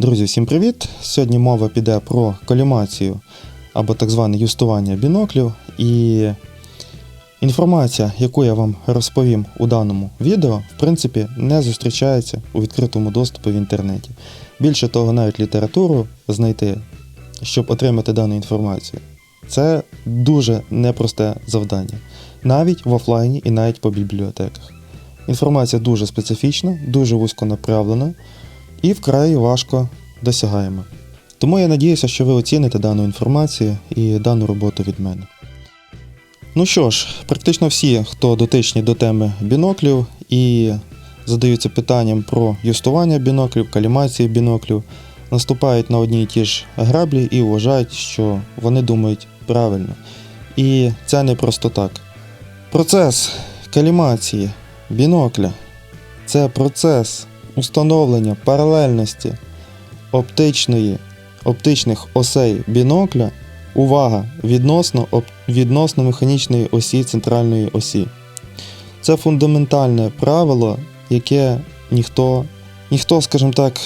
Друзі, всім привіт! Сьогодні мова піде про колімацію або так зване юстування біноклів. І інформація, яку я вам розповім у даному відео, в принципі, не зустрічається у відкритому доступі в інтернеті. Більше того, навіть літературу знайти, щоб отримати дану інформацію, це дуже непросте завдання. Навіть в офлайні і навіть по бібліотеках. Інформація дуже специфічна, дуже вузько направлена і вкрай важко досягаємо. Тому я надіюся, що ви оціните дану інформацію і дану роботу від мене. Ну що ж, практично всі, хто дотичні до теми біноклів і задаються питанням про юстування біноклів, калімації біноклів, наступають на одні і ті ж граблі і вважають, що вони думають правильно. І це не просто так. Процес калімації бінокля це процес установлення паралельності оптичної, оптичних осей бінокля, увага, відносно, відносно механічної осі центральної осі. Це фундаментальне правило, яке ніхто, ніхто, скажімо так,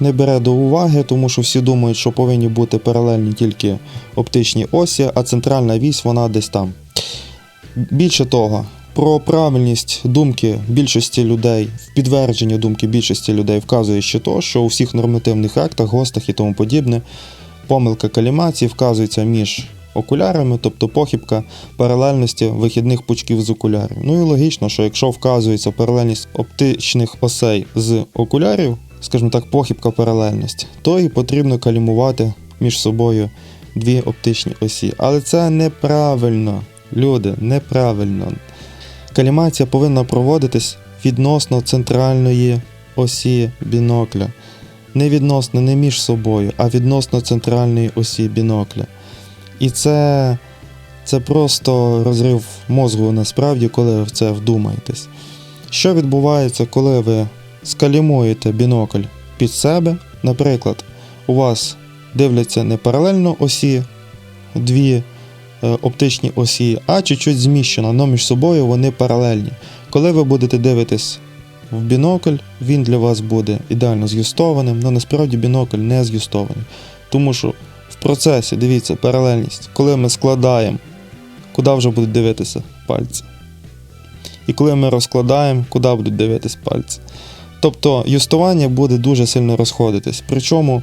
не бере до уваги, тому що всі думають, що повинні бути паралельні тільки оптичні осі, а центральна вісь вона десь там. Більше того, про правильність думки більшості людей, в підтвердження думки більшості людей вказує ще то, що у всіх нормативних актах, гостах і тому подібне, помилка калімації вказується між окулярами, тобто похибка паралельності вихідних пучків з окулярів. Ну і логічно, що якщо вказується паралельність оптичних осей з окулярів, скажімо так, похибка паралельності, то і потрібно калімувати між собою дві оптичні осі. Але це неправильно, люди, неправильно. Калімація повинна проводитись відносно центральної осі бінокля. Не відносно не між собою, а відносно центральної осі бінокля. І це, це просто розрив мозку насправді, коли ви в це вдумаєтесь. Що відбувається, коли ви скалімуєте бінокль під себе? Наприклад, у вас дивляться не паралельно осі дві е, оптичні осі, а чуть-чуть зміщено, але між собою вони паралельні. Коли ви будете дивитись в бінокль, він для вас буде ідеально з'юстованим, але насправді бінокль не з'юстований. Тому що в процесі, дивіться, паралельність, коли ми складаємо, куди вже будуть дивитися пальці. І коли ми розкладаємо, куди будуть дивитись пальці. Тобто юстування буде дуже сильно розходитись. Причому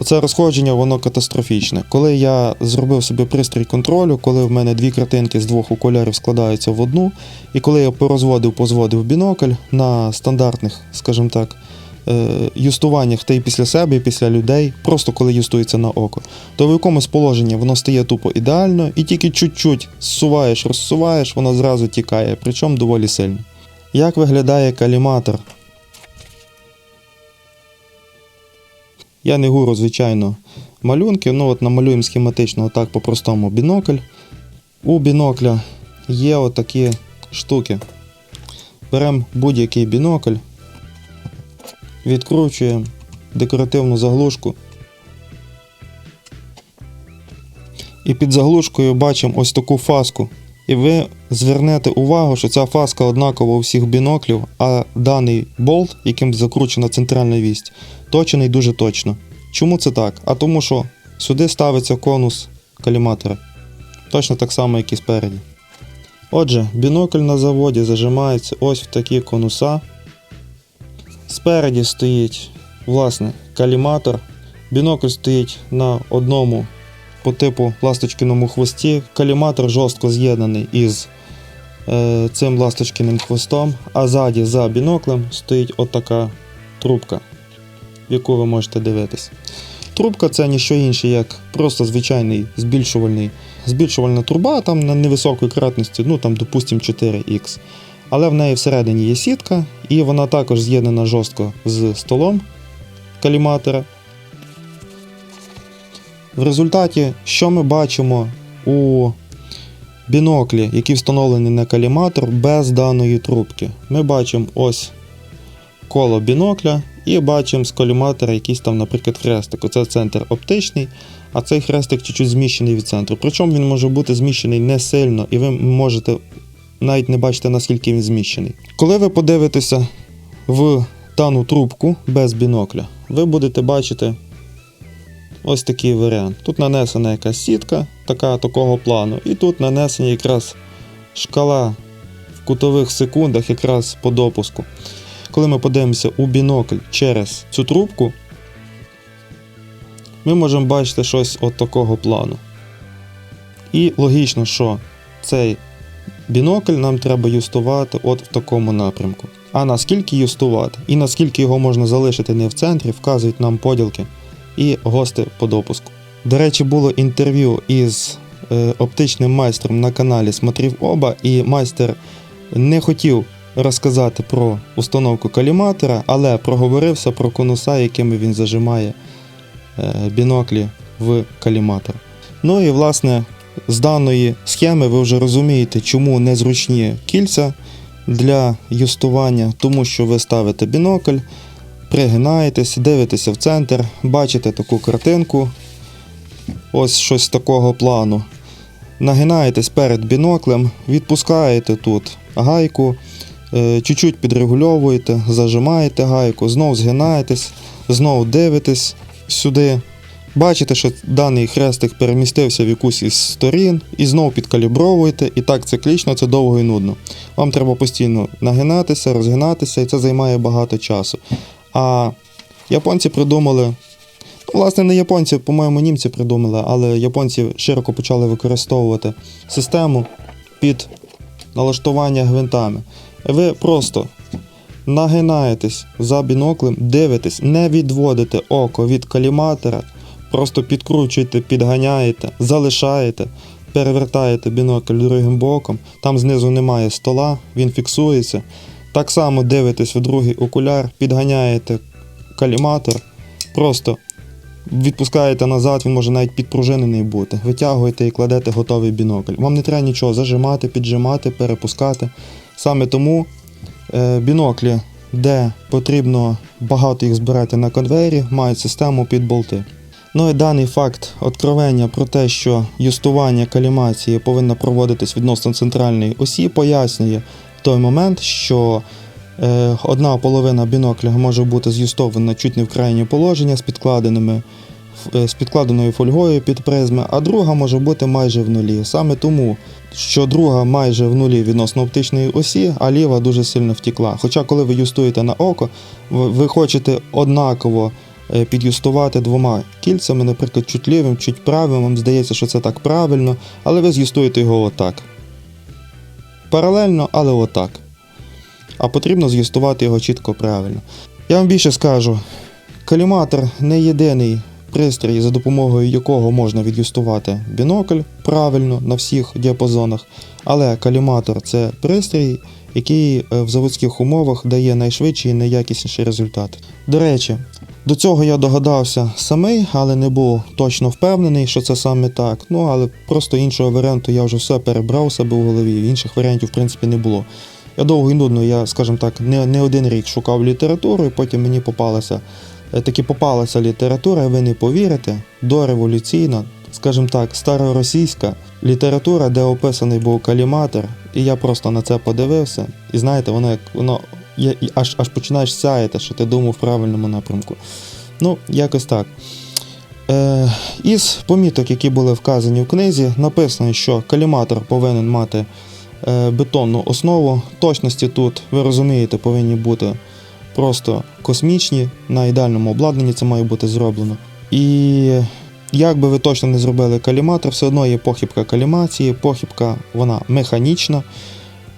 Оце розходження, воно катастрофічне. Коли я зробив собі пристрій контролю, коли в мене дві картинки з двох окулярів складаються в одну, і коли я порозводив, позводив бінокль на стандартних, скажімо так, е, юстуваннях та й після себе, і після людей, просто коли юстується на око, то в якомусь положенні воно стає тупо ідеально, і тільки чуть-чуть зсуваєш, розсуваєш, воно зразу тікає, причому доволі сильно. Як виглядає каліматор? Я не гуру, звичайно, малюнки. Ну от намалюємо схематично отак по-простому бінокль. У бінокля є отакі штуки. Беремо будь-який бінокль, відкручуємо декоративну заглушку. І під заглушкою бачимо ось таку фаску. І ви звернете увагу, що ця фаска однакова у всіх біноклів, а даний болт, яким закручена центральна вість, точений дуже точно. Чому це так? А тому що сюди ставиться конус каліматора. Точно так само, як і спереді. Отже, бінокль на заводі зажимається ось в такі конуса. Спереді стоїть, власне, каліматор. Бінокль стоїть на одному по типу ласточкиному хвості. Каліматор жорстко з'єднаний із е, цим ласточкиним хвостом, а ззаді за біноклем стоїть отака трубка, в яку ви можете дивитись. Трубка це ніщо інше, як просто звичайний збільшувальний, збільшувальна труба там на невисокій кратності, ну там, допустимо, 4х. Але в неї всередині є сітка, і вона також з'єднана жорстко з столом каліматора. В результаті, що ми бачимо у біноклі, який встановлений на каліматор без даної трубки? Ми бачимо ось коло бінокля і бачимо з коліматора якийсь там, наприклад, хрестик. Оце центр оптичний, а цей хрестик чуть-чуть зміщений від центру. Причому він може бути зміщений не сильно, і ви можете навіть не бачите, наскільки він зміщений. Коли ви подивитеся в дану трубку без бінокля, ви будете бачити ось такий варіант. Тут нанесена якась сітка така, такого плану, і тут нанесені якраз шкала в кутових секундах якраз по допуску. Коли ми подивимося у бінокль через цю трубку, ми можемо бачити щось от такого плану. І логічно, що цей бінокль нам треба юстувати от в такому напрямку. А наскільки юстувати і наскільки його можна залишити не в центрі, вказують нам поділки і гости по допуску. До речі, було інтерв'ю із е, оптичним майстром на каналі Смотрів Оба, і майстер не хотів розказати про установку каліматора, але проговорився про конуса, якими він зажимає е, біноклі в каліматор. Ну і власне з даної схеми ви вже розумієте, чому незручні кільця для юстування, тому що ви ставите бінокль, пригинаєтесь, дивитеся в центр, бачите таку картинку, ось щось такого плану. Нагинаєтесь перед біноклем, відпускаєте тут гайку, е, чуть-чуть підрегульовуєте, зажимаєте гайку, знову згинаєтесь, знову дивитесь сюди. Бачите, що даний хрестик перемістився в якусь із сторін, і знову підкалібровуєте, і так циклічно це довго і нудно. Вам треба постійно нагинатися, розгинатися, і це займає багато часу. А японці придумали, ну, власне, не японці, по-моєму, німці придумали, але японці широко почали використовувати систему під налаштування гвинтами. Ви просто нагинаєтесь за біноклем, дивитесь, не відводите око від каліматора, просто підкручуєте, підганяєте, залишаєте, перевертаєте бінокль другим боком, там знизу немає стола, він фіксується. Так само дивитесь в другий окуляр, підганяєте каліматор, просто відпускаєте назад, він може навіть підпружинений бути. Витягуєте і кладете готовий бінокль. Вам не треба нічого зажимати, піджимати, перепускати. Саме тому е, біноклі, де потрібно багато їх збирати на конвейері, мають систему під болти. Ну і даний факт откровення про те, що юстування калімації повинно проводитись відносно центральної осі, пояснює той момент, що е, одна половина бінокля може бути з'юстована чуть не в крайнє положення з підкладеними е, з підкладеною фольгою під призми, а друга може бути майже в нулі. Саме тому, що друга майже в нулі відносно оптичної осі, а ліва дуже сильно втікла. Хоча, коли ви юстуєте на око, ви хочете однаково е, підюстувати двома кільцями, наприклад, чуть лівим, чуть правим, вам здається, що це так правильно, але ви з'юстуєте його отак. Паралельно, але отак. А потрібно з'юстувати його чітко правильно. Я вам більше скажу: каліматор не єдиний пристрій, за допомогою якого можна від'юстувати бінокль правильно на всіх діапазонах. Але каліматор це пристрій, який е, в заводських умовах дає найшвидший і найякісніший результат. До речі, до цього я догадався самий, але не був точно впевнений, що це саме так. Ну але просто іншого варіанту я вже все перебрав у себе в голові. Інших варіантів, в принципі, не було. Я довго і нудно, я, скажімо так, не, не один рік шукав літературу, і потім мені попалася, е, таки попалася література, ви не повірите, дореволюційна, скажімо так, староросійська література, де описаний був каліматор, і я просто на це подивився. І знаєте, воно як воно є- і аж, аж починаєш сяяти, що ти думав в правильному напрямку. Ну, якось так. Е, із поміток, які були вказані в книзі, написано, що каліматор повинен мати е, бетонну основу. Точності тут, ви розумієте, повинні бути просто космічні. На ідеальному обладнанні це має бути зроблено. І як би ви точно не зробили каліматор, все одно є похибка калімації, похибка вона механічна.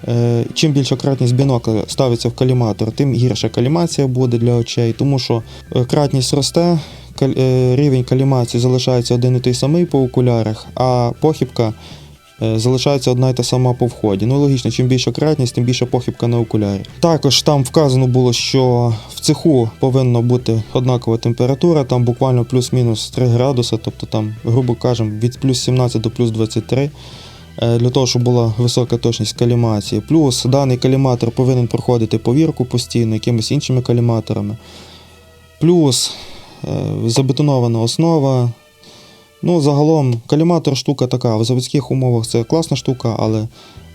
Е, Чим більша кратність бінокля ставиться в каліматор, тим гірша калімація буде для очей, тому що кратність росте, е, рівень калімації залишається один і той самий по окулярах, а похибка е, залишається одна і та сама по вході. Ну логічно, чим більша кратність, тим більша похибка на окулярі. Також там вказано було, що в цеху повинна бути однакова температура, там буквально плюс-мінус 3 градуси, тобто там, грубо кажемо, від плюс 17 до плюс 23 е, для того, щоб була висока точність калімації. Плюс даний каліматор повинен проходити повірку постійно якимись іншими каліматорами. Плюс е, забетонована основа, Ну, загалом, коліматор штука така. В заводських умовах це класна штука, але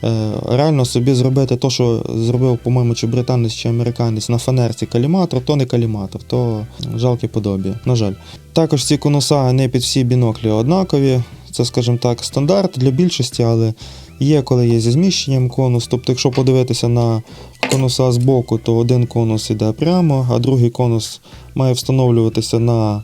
е, реально собі зробити те, що зробив, по-моєму, чи британець, чи американець на фанерці каліматор, то не каліматор, то жалке подобі, на жаль. Також ці конуса не під всі біноклі однакові. Це, скажімо так, стандарт для більшості, але є, коли є зі зміщенням конус. Тобто, якщо подивитися на конуса з боку, то один конус іде прямо, а другий конус має встановлюватися на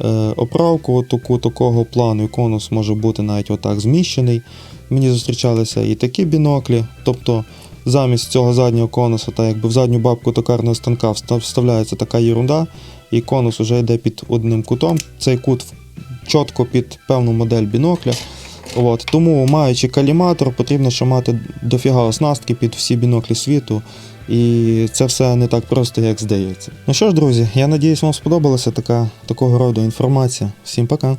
е, оправку таку, такого плану, і конус може бути навіть отак зміщений. Мені зустрічалися і такі біноклі, тобто замість цього заднього конуса, так якби в задню бабку токарного станка вставляється така ерунда, і конус вже йде під одним кутом. Цей кут чітко під певну модель бінокля. От, тому, маючи каліматор, потрібно ще мати дофіга оснастки під всі біноклі світу. І це все не так просто, як здається. Ну що ж, друзі, я надіюсь, вам сподобалася така такого роду інформація. Всім пока!